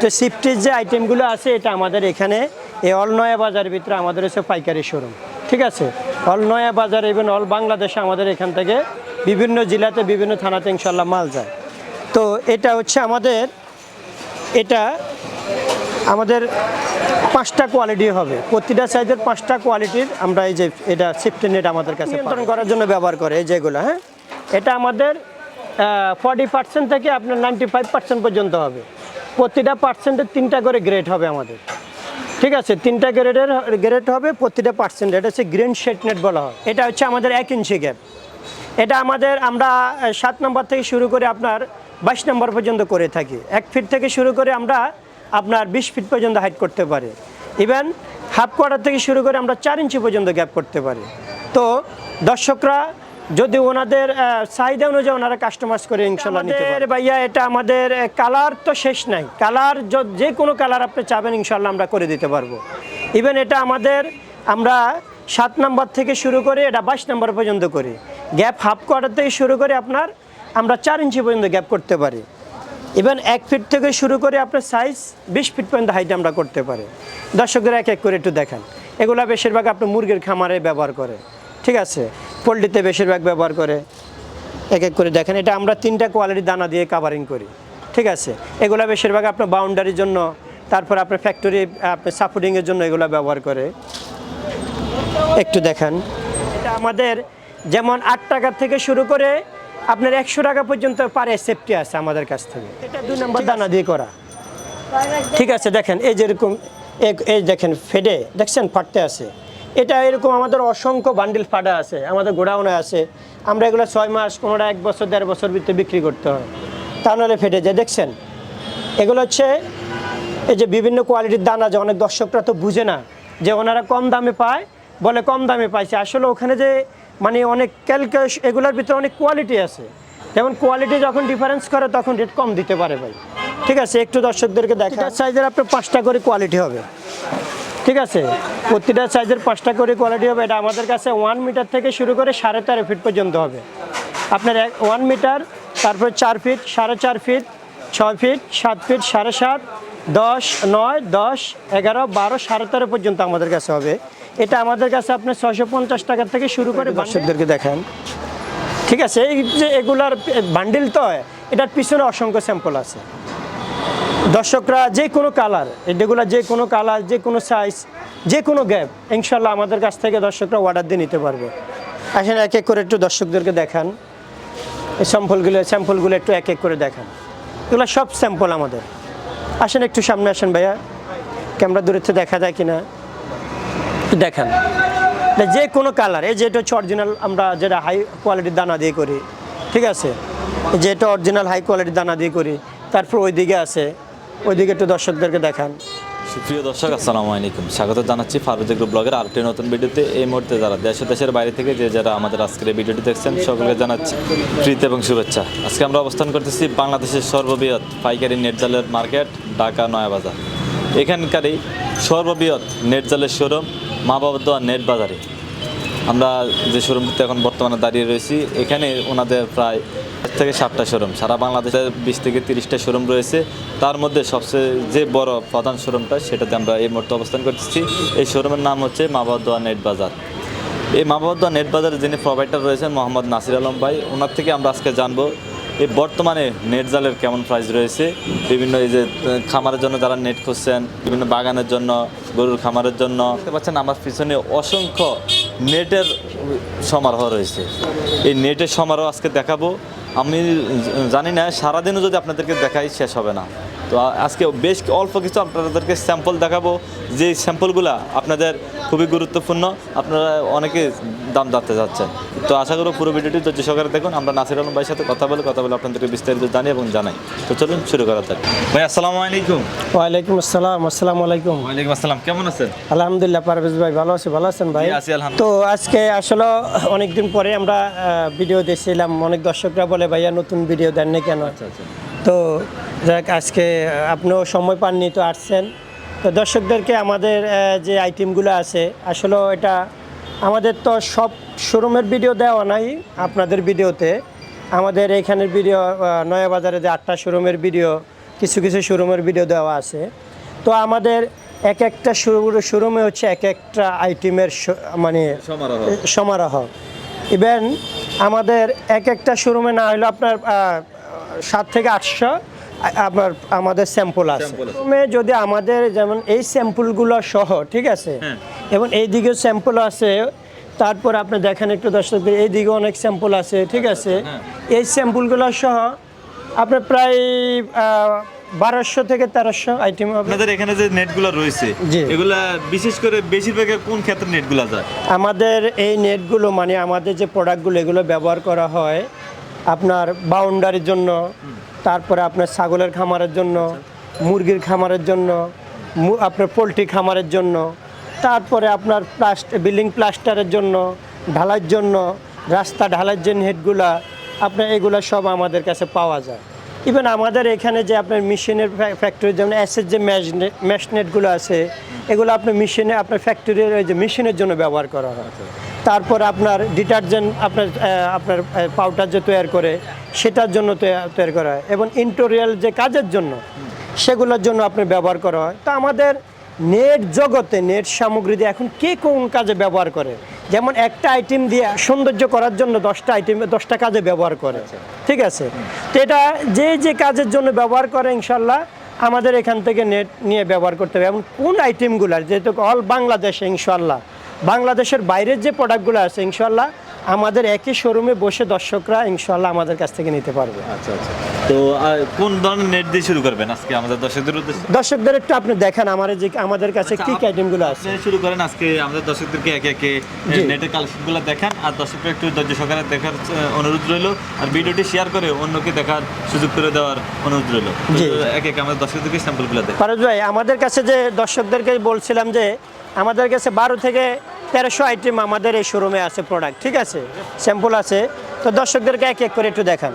তো সিফটির যে আইটেমগুলো আছে এটা আমাদের এখানে এই অল নয়া বাজারের ভিতরে আমাদের হচ্ছে পাইকারি শোরুম ঠিক আছে? অল নয়া বাজার ইভেন অল বাংলাদেশে আমাদের এখান থেকে বিভিন্ন জেলাতে বিভিন্ন থানাতে ইনশাল্লাহ মাল যায়। তো এটা হচ্ছে আমাদের এটা আমাদের পাঁচটা কোয়ালিটি হবে। প্রতিটা সাইজের পাঁচটা কোয়ালিটির আমরা এই যে এটা সিফটি নেট আমাদের কাছে নিয়ন্ত্রণ করার জন্য ব্যবহার করে এই যেগুলো হ্যাঁ? এটা আমাদের ফর্টি পার্সেন্ট থেকে আপনার নাইনটি ফাইভ পার্সেন্ট পর্যন্ত হবে। প্রতিটা পার্সেন্টের তিনটা করে গ্রেড হবে আমাদের। ঠিক আছে? তিনটা গ্রেডের গ্রেড হবে, প্রতিটা পার্সেন্ট এটা হচ্ছে গ্রিন শেড নেট বলা হয়। এটা হচ্ছে আমাদের এক ইঞ্চি গ্যাপ এটা আমাদের আমরা সাত নম্বর থেকে শুরু করে আপনার বাইশ নম্বর পর্যন্ত করে থাকি। এক ফিট থেকে শুরু করে আমরা আপনার বিশ ফিট পর্যন্ত হাইট করতে পারি। ইভেন হাফ কোয়ার্টার থেকে শুরু করে আমরা চার ইঞ্চি পর্যন্ত গ্যাপ করতে পারি। তো দর্শকরা যদি ওনাদের চাহিদা অনুযায়ী ওনারা কাস্টমাইজ করে ইনশাল্লাহ নিতে পারে ভাইয়া এটা আমাদের কালার তো শেষ নাই। কালার যে কোনো কালার আপনি চাবেন ইনশাল্লাহ আমরা করে দিতে পারব। ইভেন এটা আমাদের আমরা সাত নাম্বার থেকে শুরু করে এটা বাইশ নাম্বার পর্যন্ত করি। গ্যাপ হাফ কোয়ার্টার থেকে শুরু করে আপনার আমরা চার ইঞ্চি পর্যন্ত গ্যাপ করতে পারি। ইভেন এক ফিট থেকে শুরু করে আপনার সাইজ বিশ ফিট পর্যন্ত হাইট আমরা করতে পারি। দর্শকদের এক এক করে একটু দেখান। এগুলা বেশিরভাগ আপনার মুরগির খামারে ব্যবহার করে। ঠিক আছে? পোলট্রিতে বেশিরভাগ ব্যবহার করে। এক এক করে দেখেন এটা আমরা তিনটা কোয়ালিটির দানা দিয়ে কাভারিং করি। ঠিক আছে? এগুলো বেশিরভাগ আপনার বাউন্ডারির জন্য তারপর আপনার ফ্যাক্টরি আপনার সাপোর্টিংয়ের জন্য এগুলো ব্যবহার করে। একটু দেখান। এটা আমাদের যেমন আট টাকা থেকে শুরু করে আপনার একশো টাকা পর্যন্ত পারে সেফটি আছে আমাদের কাছ থেকে। এটা দুই নম্বর দানা দিয়ে করা। ঠিক আছে দেখেন এই যেরকম এই দেখেন ফেডে দেখছেন ফাটতে আছে। এটা এরকম আমাদের অসংখ্য বান্ডিল ফাটা আছে, আমাদের গোডাউনে আছে। আমরা এগুলো ছয় মাস, কোনোটা এক বছর, দেড় বছর ভিতরে বিক্রি করতে হয়। তা নাহলে ফেটে যায়, দেখছেন? এগুলো হচ্ছে, এই যে বিভিন্ন কোয়ালিটির দানা যে অনেক দর্শকরা তো বুঝে না, যে ওনারা কম দামে পায়, বলে কম দামে পাইছে। আসলে ওখানে যে মানে অনেক ক্যালকুলেশ এগুলোর ভিতরে অনেক কোয়ালিটি আছে। যেমন কোয়ালিটি যখন ডিফারেন্স করে, তখন রেট কম দিতে পারে ভাই। ঠিক আছে, একটু দর্শকদেরকে দেখা। সাইজের আপনার পাঁচটা করে কোয়ালিটি হবে। ঠিক আছে? প্রতিটা সাইজের পাঁচটা করে কোয়ালিটি হবে। এটা আমাদের কাছে ওয়ান মিটার থেকে শুরু করে সাড়ে তেরো ফিট পর্যন্ত হবে। আপনার এক ওয়ান মিটার তারপর চার ফিট সাড়ে চার ফিট ছয় ফিট সাত ফিট সাড়ে সাত দশ নয় দশ এগারো বারো সাড়ে তেরো পর্যন্ত আমাদের কাছে হবে। এটা আমাদের কাছে আপনার ছশো পঞ্চাশ টাকার থেকে শুরু করে দর্শকদেরকে দেখান। ঠিক আছে? এই যে এগুলার বান্ডিল তো এটার পিছনে অসংখ্য স্যাম্পল আছে। দর্শকরা, যে কোনো কালার এগুলো যে কোনো কালার যে কোনো সাইজ যে কোনো গ্যাপ ইনশাল্লাহ আমাদের কাছ থেকে দর্শকরা অর্ডার দিয়ে নিতে পারবে। আসেন এক এক করে একটু দর্শকদেরকে দেখান। এই স্যাম্পলগুলো স্যাম্পলগুলো একটু এক এক করে দেখান। এগুলো সব স্যাম্পল আমাদের। আসেন একটু সামনে আসেন ভাইয়া। ক্যামেরা দূরে থেকে দেখা যায় কিনা? একটু দেখান। যে কোনো কালার এই যে এটা হচ্ছে অরিজিনাল আমরা যেটা হাই কোয়ালিটির দানা দিয়ে করি, ঠিক আছে? এই যে এটা অরিজিনাল হাই কোয়ালিটির দানা দিয়ে করি, তারপর ওইদিকে আছে। ওইদিকে একটু দর্শকদেরকে দেখান। প্রিয় দর্শক, আসসালামু আলাইকুম। স্বাগত জানাচ্ছি ফারুদ গ্রুপ ব্লগের আরেকটি নতুন ভিডিওতে। এই মুহূর্তে যারা দেশ দেশের বাইরে থেকে যে যারা আমাদের আজকের এই ভিডিওটি দেখছেন, সকলকে জানাচ্ছি প্রীতি এবং শুভেচ্ছা। আজকে আমরা অবস্থান করতেছি বাংলাদেশের সর্ববৃহৎ পাইকারি নেট জালের মার্কেট, ঢাকা নয়াবাজার এখানকারই সর্ববৃহৎ নেট জালের শোরুম, মা বাবা নেট বাজারে। আমরা যে শোরুমটিতে এখন বর্তমানে দাঁড়িয়ে রয়েছি, এখানে ওনাদের প্রায় থেকে সাতটা শোরুম সারা বাংলাদেশের বিশ থেকে তিরিশটা শোরুম রয়েছে। তার মধ্যে সবচেয়ে যে বড় প্রধান শোরুমটা সেটাতে আমরা এই মুহূর্তে অবস্থান করতেছি। এই শোরুমের নাম হচ্ছে মাবাদোয়া নেট বাজার। এই মাবাদোয়া নেট বাজারে যিনি প্রোভাইডার রয়েছেন, মোহাম্মদ নাসির আলম ভাই ওনার থেকে আমরা আজকে জানব এই বর্তমানে নেট জালের কেমন প্রাইস রয়েছে। বিভিন্ন এই যে, খামারের জন্য যারা নেট খুঁজছেন, বিভিন্ন বাগানের জন্য, গরুর খামারের জন্য। দেখতে পাচ্ছেন আমার পিছনে অসংখ্য নেটের সমারোহ রয়েছে। এই নেটের সমারোহ আজকে দেখাবো। আমি জানি না সারাদিনও যদি আপনাদেরকে দেখাই শেষ হবে না। তো আজকে বেশ অল্প কিছু আপনাদেরকে স্যাম্পল দেখাবো। যে স্যাম্পলগুলো আপনাদের খুবই গুরুত্বপূর্ণ আপনারা অনেকে দাম জানতে চাচ্ছেন। তো আশা করব পুরো ভিডিওটি ধৈর্য সহকারে দেখুন। আমরা নাসির আলম ভাইয়ের সাথে কথা বলে কথা বলে আপনাদেরকে বিস্তারিত জানি এবং জানাই। তো চলুন শুরু করা যাক। ভাই আসসালামু আলাইকুম। ওয়ালাইকুম আসসালাম আসসালামু আলাইকুম। ওয়ালাইকুম আসসালাম কেমন আছেন? আলহামদুলিল্লাহ পারভেজ ভাই ভালো আছি ভালো আছেন ভাই? আছি আলহামদুলিল্লাহ। তো আজকে আসলে অনেকদিন পরে আমরা ভিডিও দিয়েছিলাম অনেক দর্শকরা বলে ভাইয়া নতুন ভিডিও দেন না কেন তো যাক আজকে আপনিও সময় পাননি তো আসছেন। তো দর্শকদেরকে আমাদের যে আইটেমগুলো আছে আসলে এটা আমাদের তো সব শোরুমের ভিডিও দেওয়া নাই আপনাদের ভিডিওতে আমাদের এখানের ভিডিও নয়া বাজারে যে আটটা শোরুমের ভিডিও কিছু কিছু শোরুমের ভিডিও দেওয়া আছে। তো আমাদের এক একটা শোরুমে হচ্ছে এক একটা আইটেমের মানে সমারোহ। সমারোহ। ইভেন আমাদের এক একটা শোরুমে না হলো আপনার সাত থেকে আটশো আপনার আমাদের স্যাম্পল আছে। শোরুমে যদি আমাদের যেমন এই স্যাম্পলগুলো সহ ঠিক আছে হ্যাঁ। এবং এই দিকেও স্যাম্পল আছে তারপর আপনি দেখেন একটু দর্শকদের এই দিকে অনেক স্যাম্পল আছে ঠিক আছে হ্যাঁ। এই স্যাম্পলগুলো সহ আপনার প্রায় বারোশো থেকে তেরোশো আইটেম আপনাদের এখানে যে নেটগুলো রয়েছে। এগুলা বিশেষ করে বেশিরভাগ কোন ক্ষেত্রে নেটগুলো যায় আমাদের এই নেটগুলো মানে আমাদের যে প্রোডাক্টগুলো এগুলো ব্যবহার করা হয় আপনার বাউন্ডারির জন্য, তারপরে আপনার ছাগলের খামারের জন্য, মুরগির খামারের জন্য আপনার পোলট্রি খামারের জন্য, তারপরে আপনার প্লাস্ট বিল্ডিং প্লাস্টারের জন্য, ঢালাইয়ের জন্য, রাস্তা ঢালাইয়ের যে নেটগুলা, আপনার এগুলো সব আমাদের কাছে পাওয়া যায়। ইভেন আমাদের এখানে যে আপনার মেশিনের ফ্যাক্টরি যেমন অ্যাসের যে ম্যাশ ম্যাশ নেটগুলো আছে, এগুলো আপনার মেশিনে, আপনার ফ্যাক্টরির ওই যে মেশিনের জন্য ব্যবহার করা হয়। তারপর আপনার ডিটারজেন্ট, আপনার আপনার পাউডার যে তৈরি করে, সেটার জন্য তৈরি করা হয়। এবং ইন্টোরিয়াল যে কাজের জন্য, সেগুলোর জন্য আপনি ব্যবহার করা হয়। তো আমাদের নেট জগতে, নেট সামগ্রী দিয়ে এখন কে কোন কাজে ব্যবহার করে? যেমন একটা আইটেম দিয়ে সৌন্দর্য করার জন্য দশটা আইটেম দশটা কাজে ব্যবহার করে। ঠিক আছে? তো এটা যে যে কাজের জন্য ব্যবহার করে, ইনশাল্লাহ, আমাদের এখান থেকে নেট নিয়ে ব্যবহার করতে হবে। এবং কোন আইটেমগুলার যেহেতু অল বাংলাদেশে ইনশাল্লাহ বাংলাদেশের বাইরের যে প্রোডাক্টগুলো আছে ইনশাল্লাহ আমাদের একই শোরুমে বসে দর্শকরা ইনশাল্লাহ আমাদের কাছ থেকে নিতে পারবে। আচ্ছা আচ্ছা। তো কোন ধরনের নেট দিয়ে শুরু করবেন আজকে আমাদের দর্শকদের উদ্দেশ্যে? দর্শকদের একটু আপনি দেখান আমার যে আমাদের কাছে কি কি আইটেমগুলো আছে? শুরু করেন আজকে আমাদের দর্শকদেরকে একে একে। নেটের কালেকশনগুলো দেখান আর দর্শকরা একটু ধৈর্য সহকারে দেখার অনুরোধ রইল আর ভিডিওটি শেয়ার করে অন্যকে দেখার সুযোগ করে দেওয়ার অনুরোধ রইল। একে একে আমাদের দর্শকদেরকে স্যাম্পলগুলো দেখ ফারুজ ভাই আমাদের কাছে যে দর্শকদেরকে বলছিলাম যে আমাদের কাছে বারো থেকে তেরোশো আইটেম আমাদের এই শোরুমে আছে প্রোডাক্ট ঠিক আছে? স্যাম্পল আছে। তো দর্শকদেরকে এক এক করে একটু দেখান।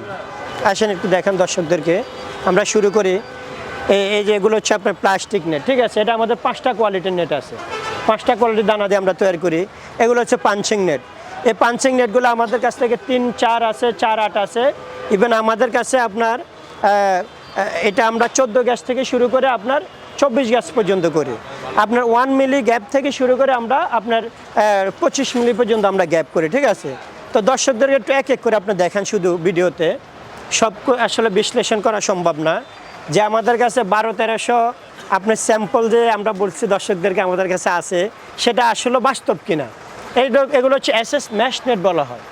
আসেন একটু দেখান দর্শকদেরকে। আমরা শুরু করি। এই যে এগুলো হচ্ছে আপনার প্লাস্টিক নেট ঠিক আছে? এটা আমাদের পাঁচটা কোয়ালিটির নেট আছে। পাঁচটা কোয়ালিটির দানা দিয়ে আমরা তৈরি করি। এগুলো হচ্ছে পাঞ্চিং নেট এই পাঞ্চিং নেটগুলো আমাদের কাছ থেকে তিন, চার আছে, চার, আট আছে। ইভেন আমাদের কাছে আপনার এটা আমরা চোদ্দ গ্যাস থেকে শুরু করে আপনার চব্বিশ গ্যাস পর্যন্ত করি। আপনার ওয়ান মিলি গ্যাপ থেকে শুরু করে আমরা আপনার পঁচিশ মিলি পর্যন্ত আমরা গ্যাপ করি, ঠিক আছে? তো দর্শকদেরকে একটু এক এক করে আপনি দেখেন শুধু ভিডিওতে। সব আসলে বিশ্লেষণ করা সম্ভব না। যে আমাদের কাছে বারো, তেরোশো আপনার স্যাম্পল যে আমরা বলছি দর্শকদেরকে আমাদের কাছে আছে, সেটা আসলে বাস্তব কিনা? এই এগুলো হচ্ছে এস এস ম্যাশনেট বলা হয়।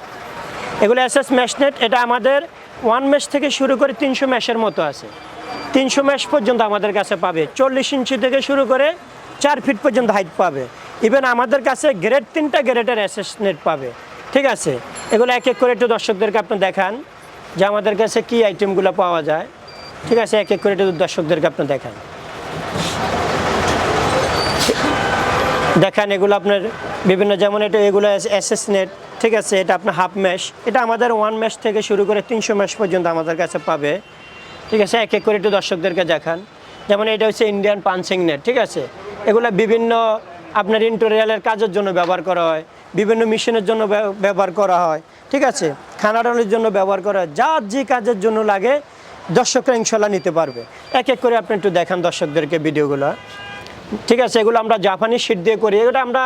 এগুলো এস এস ম্যাশনেট এটা আমাদের ওয়ান ম্যাশ থেকে শুরু করে তিনশো ম্যাশের মতো আছে। তিনশো ম্যাশ পর্যন্ত আমাদের কাছে পাবে। চল্লিশ ইঞ্চি থেকে শুরু করে চার ফিট পর্যন্ত হাইট পাবে। ইভেন আমাদের কাছে গ্রেড তিনটা গ্রেডের এস নেট পাবে। ঠিক আছে? এগুলো এক এক করে একটু দর্শকদেরকে আপনি দেখান যে আমাদের কাছে কী আইটেমগুলো পাওয়া যায়। ঠিক আছে? এক এক করে একটু দর্শকদেরকে আপনি দেখান। দেখেন এগুলো আপনার বিভিন্ন যেমন এটা এগুলো এসএস নেট ঠিক আছে? এটা আপনার হাফ ম্যাশ এটা আমাদের ওয়ান ম্যাশ থেকে শুরু করে তিনশো ম্যাশ পর্যন্ত আমাদের কাছে পাবে। ঠিক আছে? এক এক করে একটু দর্শকদেরকে দেখান। যেমন এটা হচ্ছে ইন্ডিয়ান পাঞ্চিং নেট ঠিক আছে? এগুলো বিভিন্ন আপনার ইন্টোরিয়ালের কাজের জন্য ব্যবহার করা হয়, বিভিন্ন মেশিনের জন্য ব্যবহার করা হয়, ঠিক আছে? খানাডালের জন্য ব্যবহার করা হয় যা যে কাজের জন্য লাগে দর্শকরা ইনশাল্লাহ নিতে পারবে। এক এক করে আপনি একটু দেখান দর্শকদেরকে ভিডিওগুলো। ঠিক আছে? এগুলো আমরা জাপানি শিট দিয়ে করি। এটা আমরা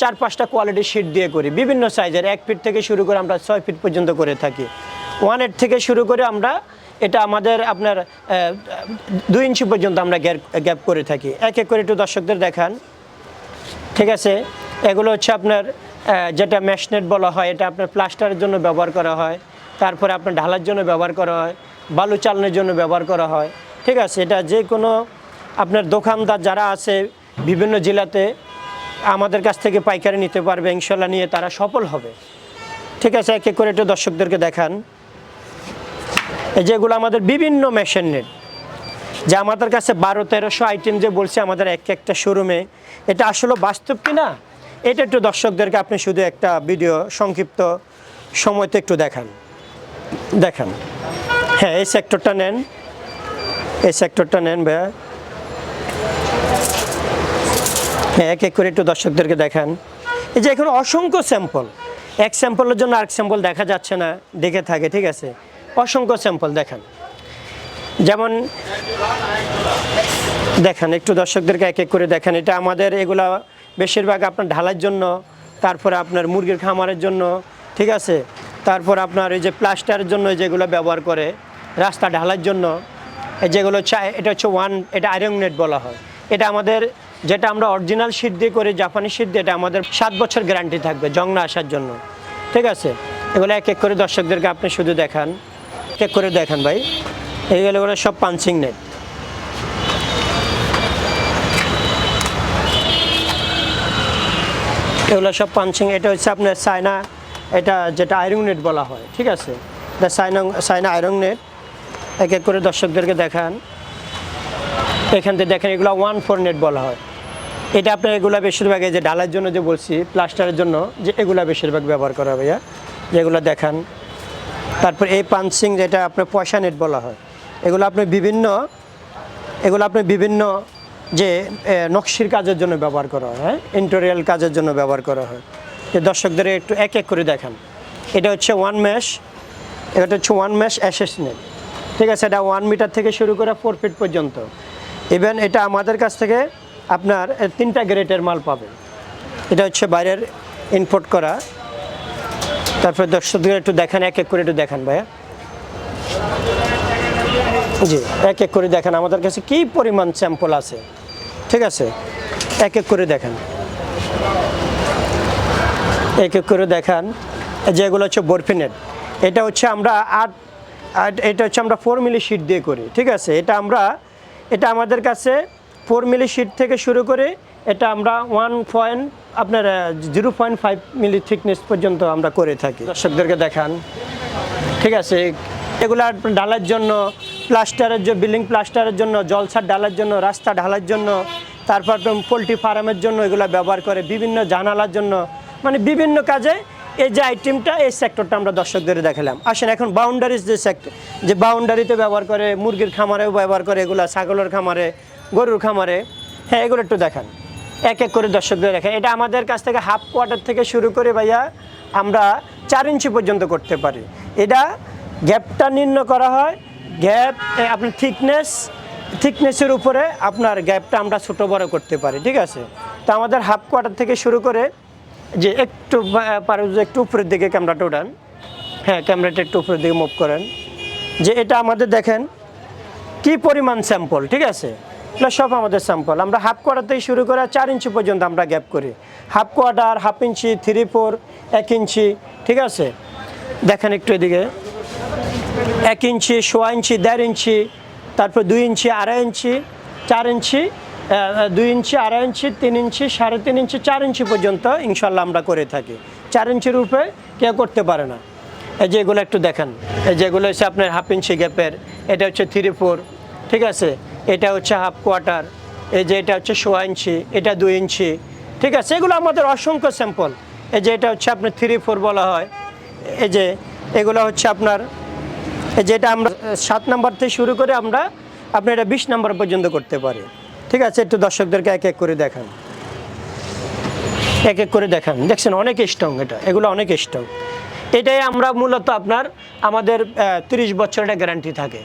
চার পাঁচটা কোয়ালিটির শিট দিয়ে করি। বিভিন্ন সাইজের এক ফিট থেকে শুরু করে আমরা ছয় ফিট পর্যন্ত করে থাকি। ওয়ান এইট থেকে শুরু করে আমরা এটা আমাদের আপনার দুই ইঞ্চি পর্যন্ত আমরা গ্যাপ গ্যাপ করে থাকি। এক এক করে একটু দর্শকদের দেখান। ঠিক আছে? এগুলো হচ্ছে আপনার যেটা ম্যাশনেট বলা হয়, এটা আপনার প্লাস্টারের জন্য ব্যবহার করা হয়। তারপরে আপনার ঢালার জন্য ব্যবহার করা হয়। বালু চালনের জন্য ব্যবহার করা হয়। ঠিক আছে? এটা যে কোনো আপনার দোকানদার যারা আছে বিভিন্ন জেলাতে, আমাদের কাছ থেকে পাইকারি নিতে পারবে। ইনশাল্লাহ নিয়ে তারা সফল হবে। ঠিক আছে? এক এক করে একটু দর্শকদেরকে দেখান। যেগুলো আমাদের বিভিন্ন মেশিন নেট যে আমাদের কাছে বারো, তেরোশো আইটেম যে বলছে আমাদের এক একটা শোরুমে এটা আসলে বাস্তব কি না এটা একটু দর্শকদেরকে আপনি শুধু একটা ভিডিও সংক্ষিপ্ত সময়তে একটু দেখান। দেখান। হ্যাঁ এই সেক্টরটা নেন। এই সেক্টরটা নেন ভাইয়া। হ্যাঁ এক এক করে একটু দর্শকদেরকে দেখান। এই যে এখানে অসংখ্য স্যাম্পল এক স্যাম্পলের জন্য আরেক স্যাম্পল দেখা যাচ্ছে না, দেখে থাকে, ঠিক আছে? অসংখ্য স্যাম্পল, দেখান। যেমন, দেখেন, একটু দর্শকদেরকে এক এক করে দেখেন। এটা আমাদের এগুলা বেশিরভাগ আপনার ঢালার জন্য, তারপরে আপনার মুরগির খামারের জন্য, ঠিক আছে? তারপর আপনার এই যে প্লাস্টারের জন্য যেগুলো ব্যবহার করে, রাস্তা ঢালার জন্য যেগুলো চাই, এটা হচ্ছে ওয়ান, এটা আয়রন নেট বলা হয়। এটা আমাদের, যেটা আমরা অরিজিনাল শীট দিয়ে করি, জাপানি শীট দিয়ে, এটা আমাদের সাত বছর গ্যারান্টি থাকবে, জং না আসার জন্য। ঠিক আছে? এগুলো এক এক করে দর্শকদেরকে আপনি শুধু দেখান। এক করে দেখান ভাই। এই গেলে এগুলো সব পাঞ্চিং নেট এগুলো সব পাঞ্চিং এটা হচ্ছে আপনার চায়না, এটা যেটা আয়রন নেট বলা হয়, ঠিক আছে? এটা চায়না চায়না আয়রন নেট এক এক করে দর্শকদেরকে দেখান। এখান থেকে দেখেন এগুলো ওয়ান ফোর নেট বলা হয়। এটা আপনার এগুলো বেশিরভাগ এই যে ডালার জন্য যে বলছি প্লাস্টারের জন্য, যে এগুলো বেশিরভাগ ব্যবহার করা ভাইয়া। যেগুলো দেখান। তারপর এই পাঞ্চিং যেটা আপনার পয়সা নেট বলা হয়, এগুলো আপনি বিভিন্ন, এগুলো আপনি বিভিন্ন যে নকশির কাজের জন্য ব্যবহার করা হয় হ্যাঁ? ইন্টোরিয়াল কাজের জন্য ব্যবহার করা হয়। যে দর্শকদের একটু এক এক করে দেখান। এটা হচ্ছে ওয়ান ম্যাশ এটা হচ্ছে ওয়ান ম্যাশ অ্যাসেস নেট ঠিক আছে, এটা ওয়ান মিটার থেকে শুরু করে ফোর ফিট পর্যন্ত। ইভেন এটা আমাদের কাছ থেকে আপনার তিনটা গ্রেটের মাল পাবেন। এটা হচ্ছে বাইরের ইনপোর্ট করা। তারপরে দর্শকদের একটু দেখান, এক এক করে একটু দেখান ভাইয়া। জি, এক এক করে দেখেন। আমাদের কাছে কি পরিমাণ স্যাম্পল আছে? ঠিক আছে? এক এক করে দেখেন। এক এক করে দেখান। যেগুলো হচ্ছে বরফিনেট এটা হচ্ছে আমরা আট আট, এটা হচ্ছে আমরা ফোর মিলি শিট দিয়ে করি। ঠিক আছে? এটা আমরা, এটা আমাদের কাছে ফোর মিলি শিট থেকে শুরু করে এটা আমরা ওয়ান পয়েন্ট আপনার zero point five milli thickness পর্যন্ত আমরা করে থাকি। দর্শকদেরকে দেখান। ঠিক আছে, এগুলো ডালার জন্য প্লাস্টারের জন্য বিল্ডিং প্লাস্টারের জন্য জলছাদ ডালার জন্য, রাস্তা ঢালার জন্য, তারপর পোলট্রি ফার্মের জন্য এগুলো ব্যবহার করে বিভিন্ন জানালার জন্য। মানে বিভিন্ন কাজে এই যে আইটেমটা এই সেক্টরটা আমরা দর্শকদের দেখালাম। আসেন, এখন বাউন্ডারিজ যে সেক্টর যে বাউন্ডারিতে ব্যবহার করে, মুরগির খামারেও ব্যবহার করে, এগুলো ছাগলের খামারে, গরুর খামারে। হ্যাঁ এগুলো একটু দেখান। এক এক করে দর্শকদের দেখেন এটা আমাদের কাছ থেকে হাফ কোয়ার্টার থেকে শুরু করে ভাইয়া আমরা চার ইঞ্চি পর্যন্ত করতে পারি। এটা গ্যাপটা নির্ণয় করা হয়। গ্যাপ আপনার থিকনেস থিকনেসের উপরে আপনার গ্যাপটা আমরা ছোটো বড় করতে পারি, ঠিক আছে? তো আমাদের হাফ কোয়ার্টার থেকে শুরু করে যে একটু একটু উপরের দিকে ক্যামেরাটা উঠান। হ্যাঁ ক্যামেরাটা একটু উপরের দিকে মুভ করেন। যে এটা আমাদের দেখেন কি পরিমাণ স্যাম্পল ঠিক আছে? সব আমাদের স্যাম্পল আমরা হাফ কোয়ার্টার থেকে শুরু করে চার ইঞ্চি পর্যন্ত আমরা গ্যাপ করি। Half quarter half inch three four এক ইঞ্চি ঠিক আছে? দেখেন একটু এদিকে। এক ইঞ্চি সোয়া ইঞ্চি দেড় ইঞ্চি তারপর দুই ইঞ্চি আড়াই ইঞ্চি চার ইঞ্চি দুই ইঞ্চি আড়াই ইঞ্চি তিন ইঞ্চি সাড়ে তিন ইঞ্চি চার ইঞ্চি পর্যন্ত ইনশাল্লাহ আমরা করে থাকি। চার ইঞ্চির উপরে কেউ করতে পারে না। এই যে এগুলো একটু দেখেন। এই যেগুলো হচ্ছে আপনার হাফ ইঞ্চি গ্যাপের এটা হচ্ছে থ্রি ফোর ঠিক আছে? এটা হচ্ছে হাফ কোয়ার্টার, এই যে এটা হচ্ছে সোয়া ইঞ্চি, এটা দুই ইঞ্চি। ঠিক আছে, এগুলো আমাদের অসংখ্য স্যাম্পল। এই যে এটা হচ্ছে আপনার থ্রি ফোর বলা হয়। এই যে এগুলো হচ্ছে আপনার, এই যেটা আমরা সাত নাম্বার থেকে শুরু করে আমরা আপনি এটা বিশ নাম্বার পর্যন্ত করতে পারি। ঠিক আছে, একটু দর্শকদেরকে এক এক করে দেখান। এক এক করে দেখান। দেখছেন, অনেক স্ট্রং এটা। এগুলো অনেক স্ট্রং এটাই আমরা মূলত আপনার, আমাদের তিরিশ বছর একটা গ্যারান্টি থাকে।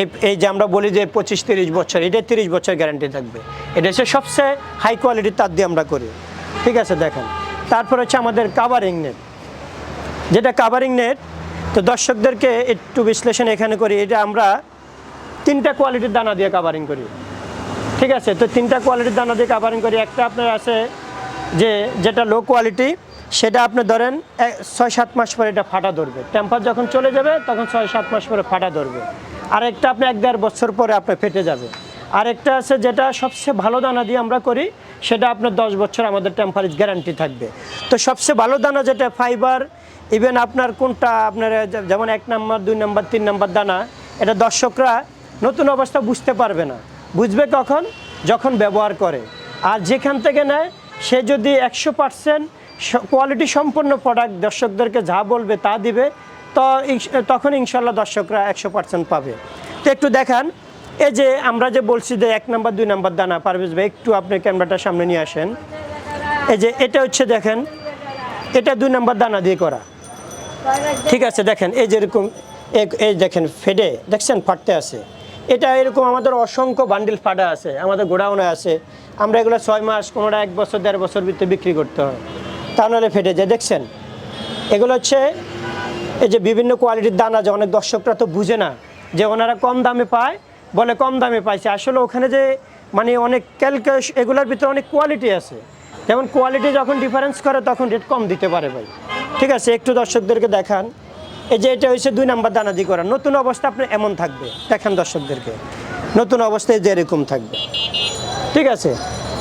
এই এই যে আমরা বলি যে পঁচিশ তিরিশ বছর এটা তিরিশ বছর গ্যারান্টি থাকবে। এটা হচ্ছে সবচেয়ে হাই কোয়ালিটির তার দিয়ে আমরা করি। ঠিক আছে, দেখেন। তারপর হচ্ছে আমাদের কাভারিং নেট যেটা কাভারিং নেট তো দর্শকদেরকে একটু বিশ্লেষণ এখানে করি। এটা আমরা তিনটা কোয়ালিটির দানা দিয়ে কাভারিং করি। ঠিক আছে, তো তিনটা কোয়ালিটির দানা দিয়ে কাভারিং করি। একটা আপনার আছে যে, যেটা লো কোয়ালিটি সেটা আপনি ধরেন ছয়, সাত মাস পরে এটা ফাটা ধরবে। টেম্পার যখন চলে যাবে, তখন ছয়, সাত মাস পরে ফাটা ধরবে। আরেকটা আপনি এক দেড় বছর পরে আপনার ফেটে যাবে। আরেকটা আছে যেটা সবচেয়ে ভালো দানা দিয়ে আমরা করি, সেটা আপনার দশ বছর আমাদের টেম্পারেজ গ্যারান্টি থাকবে। তো সবচেয়ে ভালো দানা যেটা ফাইবার ইভেন আপনার কোনটা, আপনার যেমন এক নাম্বার, দুই নাম্বার, তিন নাম্বার দানা, এটা দর্শকরা নতুন অবস্থা বুঝতে পারবে না। বুঝবে কখন? যখন ব্যবহার করে। আর যেখান থেকে নেয়, সে যদি একশো পার্সেন্ট কোয়ালিটি সম্পন্ন প্রোডাক্ট দর্শকদেরকে যা বলবে তা দিবে, তো তখন ইনশাল্লাহ দর্শকরা একশো পার্সেন্ট পাবে। তো একটু দেখান, এই যে আমরা যে বলছি যে এক নাম্বার, দুই নাম্বার দানা, পারভেজ ভাই, একটু আপনি ক্যামেরাটার সামনে নিয়ে আসেন। এই যে এটা হচ্ছে দেখেন, এটা দুই নাম্বার দানা দিয়ে করা। ঠিক আছে, দেখেন, এই যেরকম এই দেখেন, ফেডে, দেখছেন, ফাটতে আছে। এটা এরকম আমাদের অসংখ্য বান্ডিল ফাটা আছে, আমাদের গোডাউনে আছে। আমরা এগুলো ছয় মাস কোনোটা এক বছর, দেড় বছর ভিতরে বিক্রি করতে হয়। তা ফেটে যায়, দেখছেন? এগুলো হচ্ছে এই যে বিভিন্ন কোয়ালিটির দানা যে অনেক দর্শকরা তো বুঝে না যে ওনারা কম দামে পায়, বলে কম দামে পাইছে। আসলে ওখানে যে মানে অনেক ক্যালকুলেশ এগুলোর ভিতরে অনেক কোয়ালিটি আছে। যেমন কোয়ালিটি যখন ডিফারেন্স করে, তখন রেট কম দিতে পারে ভাই। ঠিক আছে, একটু দর্শকদেরকে দেখান। এই যে এটা হচ্ছে দুই নাম্বার দানাদি করা। নতুন অবস্থা আপনার এমন থাকবে। দেখান দর্শকদেরকে। নতুন অবস্থায় যে এরকম থাকবে। ঠিক আছে?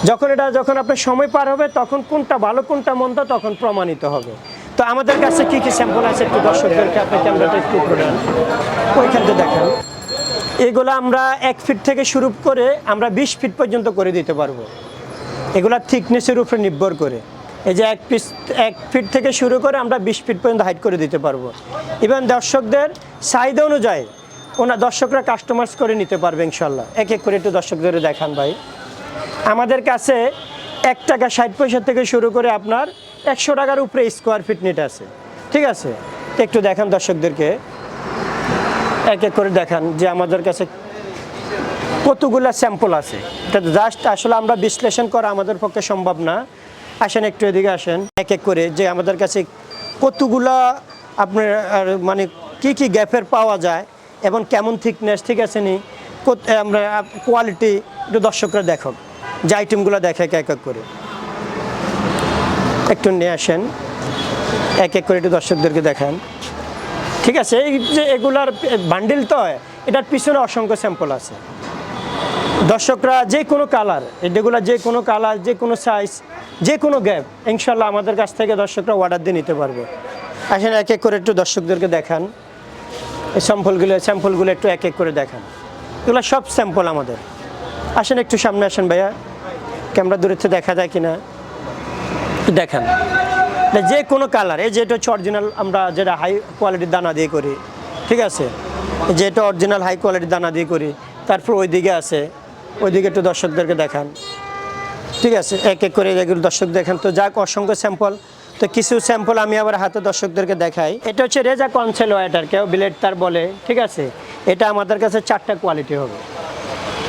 যখন এটা যখন আপনার সময় পার হবে, তখন কোনটা ভালো, কোনটা মন্দ, তখন প্রমাণিত হবে। তো আমাদের কাছে কি কি স্যাম্পল আছে একটু দর্শকদেরকে আপনার ক্যামেরাটা একটু ওইখানটা দেখান। এগুলো আমরা এক ফিট থেকে শুরু করে আমরা বিশ ফিট পর্যন্ত করে দিতে পারব। এগুলা থিকনেসের উপরে নির্ভর করে। এই যে এক পিস এক ফিট থেকে শুরু করে আমরা বিশ ফিট পর্যন্ত হাইট করে দিতে পারব। ইভেন দর্শকদের চাহিদা অনুযায়ী, ওনা দর্শকরা কাস্টমাইজ করে নিতে পারবে ইনশাল্লাহ। এক এক করে একটু দর্শকদের দেখান ভাই। আমাদের কাছে এক টাকা ষাট পয়সা থেকে শুরু করে আপনার একশো টাকার উপরে স্কোয়ার ফিট নেট আছে। ঠিক আছে? একটু দেখান দর্শকদেরকে। এক এক করে দেখান যে আমাদের কাছে কতগুলা স্যাম্পল আছে। জাস্ট আসলে আমরা বিশ্লেষণ করা আমাদের পক্ষে সম্ভব না। আসেন একটু এদিকে আসেন। এক এক করে যে আমাদের কাছে কতগুলা আপনার মানে কি কি গ্যাপের পাওয়া যায় এবং কেমন থিকনেস ঠিক আছে নি? আমরা কোয়ালিটি একটু দর্শকরা দেখো যে আইটেমগুলো দেখে এক এক করে। একটু নিয়ে আসেন, এক এক করে একটু দর্শকদেরকে দেখান। ঠিক আছে, এই যে এগুলার বান্ডিল তো, এটার পিছনে অসংখ্য স্যাম্পল আছে। দর্শকরা যে কোনো কালার এগুলো যে কোনো কালার যে কোনো সাইজ যে কোনো গ্যাপ ইনশাল্লাহ আমাদের কাছ থেকে দর্শকরা অর্ডার দিয়ে নিতে পারবে। আসেন, এক এক করে একটু দর্শকদেরকে দেখান। এই স্যাম্পলগুলো স্যাম্পলগুলো একটু এক এক করে দেখান। এগুলো সব স্যাম্পল আমাদের। আসেন একটু সামনে আসেন ভাইয়া। ক্যামেরা থেকে দেখা যায় কিনা? দেখান। যে কোনো কালার এই যেটা হচ্ছে অরিজিনাল আমরা যেটা হাই কোয়ালিটির দানা দিয়ে করি, ঠিক আছে? যেটা অরিজিনাল হাই কোয়ালিটির দানা দিয়ে করি, তারপর ওই ওইদিকে আছে, ওইদিকে একটু দর্শকদেরকে দেখান। ঠিক আছে? এক এক করে এগুলো দর্শক দেখেন। তো যাক, অসংখ্য স্যাম্পল তো কিছু স্যাম্পল আমি আবার হাতে দর্শকদেরকে দেখাই। এটা হচ্ছে রেজা কনসেল ওয়াটার কেউ বিলেট তার বলে, ঠিক আছে? এটা আমাদের কাছে চারটা কোয়ালিটি হবে।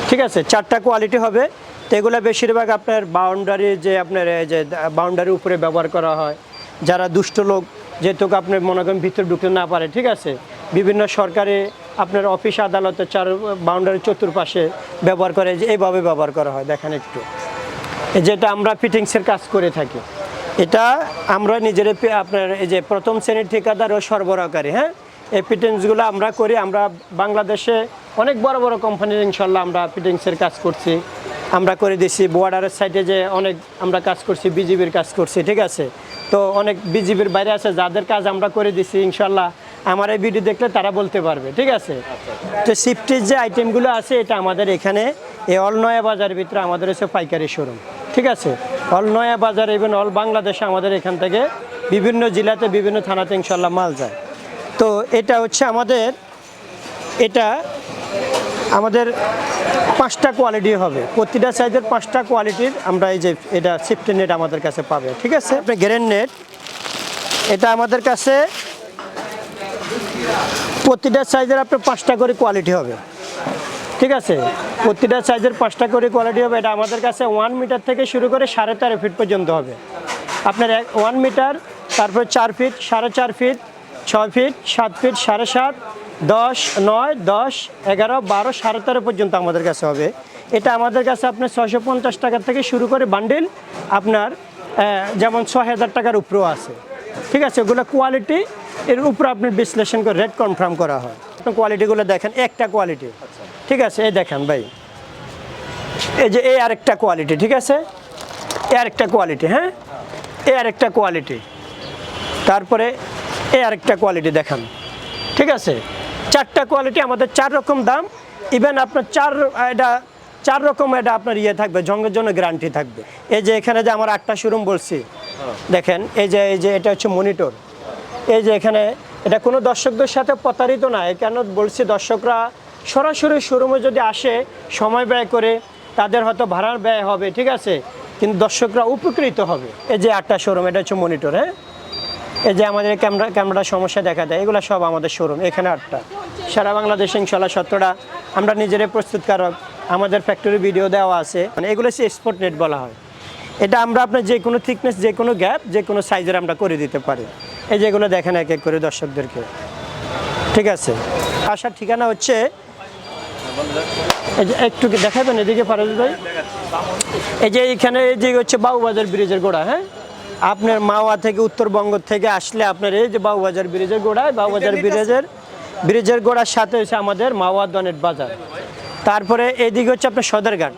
ঠিক আছে? চারটা কোয়ালিটি হবে। তো এগুলো বেশিরভাগ আপনার বাউন্ডারি যে আপনার, এই যে বাউন্ডারির উপরে ব্যবহার করা হয়। যারা দুষ্ট লোক যেহেতু আপনার মনে করেন ভিতরে ঢুকতে না পারে, ঠিক আছে? বিভিন্ন সরকারি আপনার অফিস আদালতে চার বাউন্ডারি চতুর্পাশে ব্যবহার করে এইভাবে ব্যবহার করা হয়। দেখেন একটু। যেটা আমরা ফিটিংসের কাজ করে থাকি। এটা আমরা নিজের আপনার এই যে প্রথম শ্রেণির ঠিকাদার ও সরবরাহকারী হ্যাঁ? এই ফিটিংসগুলো আমরা করি, আমরা বাংলাদেশে অনেক বড় বড় কোম্পানির ইনশাল্লাহ আমরা ফিটিংসের কাজ করছি। আমরা করে দিছি বর্ডারের সাইডে যে অনেক আমরা কাজ করছি, বিজিবির কাজ করছি, ঠিক আছে? তো অনেক বিজিবির বাইরে আছে, যাদের কাজ আমরা করে দিছি, ইনশাল্লাহ আমার এই ভিডিও দেখলে তারা বলতে পারবে, ঠিক আছে? তো সিফটির যে আইটেমগুলো আছে, এটা আমাদের এখানে এই অল নয়া বাজারের ভিতরে আমাদের হচ্ছে পাইকারি শোরুম ঠিক আছে? অল নয়া বাজার ইভেন অল বাংলাদেশে আমাদের এখান থেকে বিভিন্ন জেলাতে, বিভিন্ন থানাতে ইনশাল্লাহ মাল যায়। তো এটা হচ্ছে আমাদের, এটা আমাদের পাঁচটা কোয়ালিটি হবে। প্রতিটা সাইজের পাঁচটা কোয়ালিটির আমরা এই যে এটা সিফটি নেট আমাদের কাছে পাবে। ঠিক আছে? আপনার গ্রেন নেট এটা আমাদের কাছে প্রতিটা সাইজের আপনার পাঁচটা করে কোয়ালিটি হবে। ঠিক আছে? প্রতিটা সাইজের পাঁচটা করে কোয়ালিটি হবে। এটা আমাদের কাছে ওয়ান মিটার থেকে শুরু করে সাড়ে তেরো ফিট পর্যন্ত হবে। আপনার এক ওয়ান মিটার তারপর চার ফিট সাড়ে চার ফিট ছয় ফিট সাত ফিট সাড়ে সাত, দশ, নয়, দশ, এগারো, বারো, সাড়ে তেরো পর্যন্ত আমাদের কাছে হবে। এটা আমাদের কাছে আপনার ছশো পঞ্চাশ টাকা থেকে শুরু করে বান্ডিল আপনার যেমন ছ হাজার টাকার উপরেও আছে। ঠিক আছে? ওগুলো কোয়ালিটি এর উপর আপনি বিশ্লেষণ করে রেট কনফার্ম করা হয়। আপনি কোয়ালিটিগুলো দেখেন একটা কোয়ালিটি ঠিক আছে এই দেখেন ভাই। এই যে এই আরেকটা কোয়ালিটি ঠিক আছে? এই আরেকটা কোয়ালিটি হ্যাঁ? এই আরেকটা কোয়ালিটি তারপরে এই আরেকটা কোয়ালিটি দেখান। ঠিক আছে? চারটা কোয়ালিটি আমাদের চার রকম দাম। ইভেন আপনার চার এটা চার রকম এটা আপনার ইয়ে থাকবে জঙ্গের জন্য গ্যারান্টি থাকবে। এই যে এখানে যে আমার আটটা শোরুম বলছি দেখেন এই যে এই যে এটা হচ্ছে মনিটর এই যে এখানে এটা কোনো দর্শকদের সাথে প্রতারিত না কেন বলছি দর্শকরা সরাসরি শোরুমে যদি আসে, সময় ব্যয় করে তাদের হয়তো ভাড়ার ব্যয় হবে, ঠিক আছে? কিন্তু দর্শকরা উপকৃত হবে। এই যে আটটা শোরুম, এটা হচ্ছে মনিটর হ্যাঁ? এই যে আমাদের ক্যামেরা ক্যামেরার সমস্যা দেখা দেয়, এগুলো সব আমাদের শোরুম, এখানে আটটা। সারা বাংলাদেশে ইনশাল্লাহ সত্তরটা আমরা নিজেরাই প্রস্তুতকারক, আমাদের ফ্যাক্টরি ভিডিও দেওয়া আছে মানে এগুলো হচ্ছে স্পট নেট বলা হয়। এটা আমরা আপনার যে কোনো থিকনেস যে কোনো গ্যাপ যে কোনো সাইজের আমরা করে দিতে পারি। এই যেগুলো দেখেন এক এক করে দর্শকদেরকে। ঠিক আছে? আসার ঠিকানা হচ্ছে এই যে একটু কি দেখাবেন এদিকে ফারাজ ভাই। এই যে এইখানে এই যে হচ্ছে বাউবাজার ব্রিজের গোড়া হ্যাঁ? আপনার মাওয়া থেকে উত্তরবঙ্গ থেকে আসলে আপনার এই যে বাউবাজার ব্রিজের গোড়া বাউবাজার ব্রিজের ব্রিজের গোড়ার সাথে হচ্ছে আমাদের মাওয়া দনের বাজার। তারপরে এদিকে হচ্ছে আপনার সদরঘাট।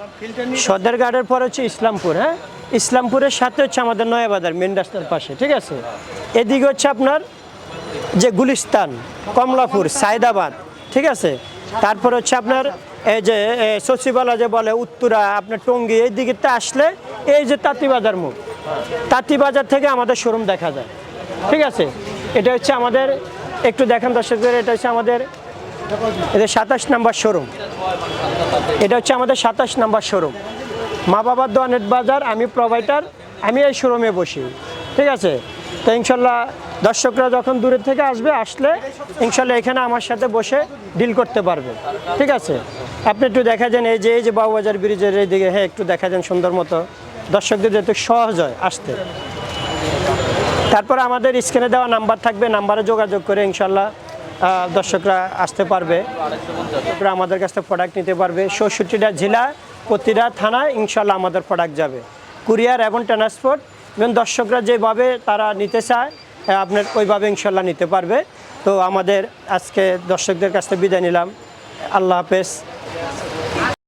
সদরঘাটের পর হচ্ছে ইসলামপুর হ্যাঁ? ইসলামপুরের সাথে হচ্ছে আমাদের নয়াবাজার মেন রাস্তার পাশে, ঠিক আছে? এদিকে হচ্ছে আপনার যে গুলিস্তান, কমলাপুর, সায়দাবাদ, ঠিক আছে? তারপর হচ্ছে আপনার এই যে সচিবালা যে বলে উত্তরা, আপনার টঙ্গী, এই দিকে আসলে এই যে তাঁতিবাজার মুখ তাঁতিবাজার থেকে আমাদের শোরুম দেখা যায়, ঠিক আছে? এটা হচ্ছে আমাদের, একটু দেখান দর্শকদের, এটা হচ্ছে আমাদের, এটা সাতাশ নাম্বার শোরুম। এটা হচ্ছে আমাদের সাতাশ নাম্বার শোরুম। মা বাবার দোয়ানের বাজার, আমি প্রোভাইডার আমি এই শোরুমে বসি। ঠিক আছে? তো ইনশাল্লাহ দর্শকরা যখন দূরের থেকে আসবে, আসলে ইনশাল্লাহ এখানে আমার সাথে বসে ডিল করতে পারবে। ঠিক আছে? আপনি একটু দেখা যান, এই যে এই যে বাবুবাজার ব্রিজের এই দিকে হ্যাঁ একটু দেখা যান সুন্দর মতো। দর্শকদের যাতে সহজ হয় আসতে। তারপর আমাদের স্ক্রিনে দেওয়া নাম্বার থাকবে, নাম্বারে যোগাযোগ করে ইনশাল্লাহ দর্শকরা আসতে পারবে। আমাদের কাছ প্রোডাক্ট নিতে পারবে। চৌষট্টিটা জেলা প্রতিটা থানায় ইনশাল্লাহ আমাদের প্রোডাক্ট যাবে। কুরিয়ার এবং ট্রান্সপোর্ট এবং দর্শকরা যেভাবে তারা নিতে চায় আপনার ওইভাবে ইনশাল্লাহ নিতে পারবে। তো আমাদের আজকে দর্শকদের কাছ থেকে বিদায় নিলাম। আল্লাহ হাফেজ।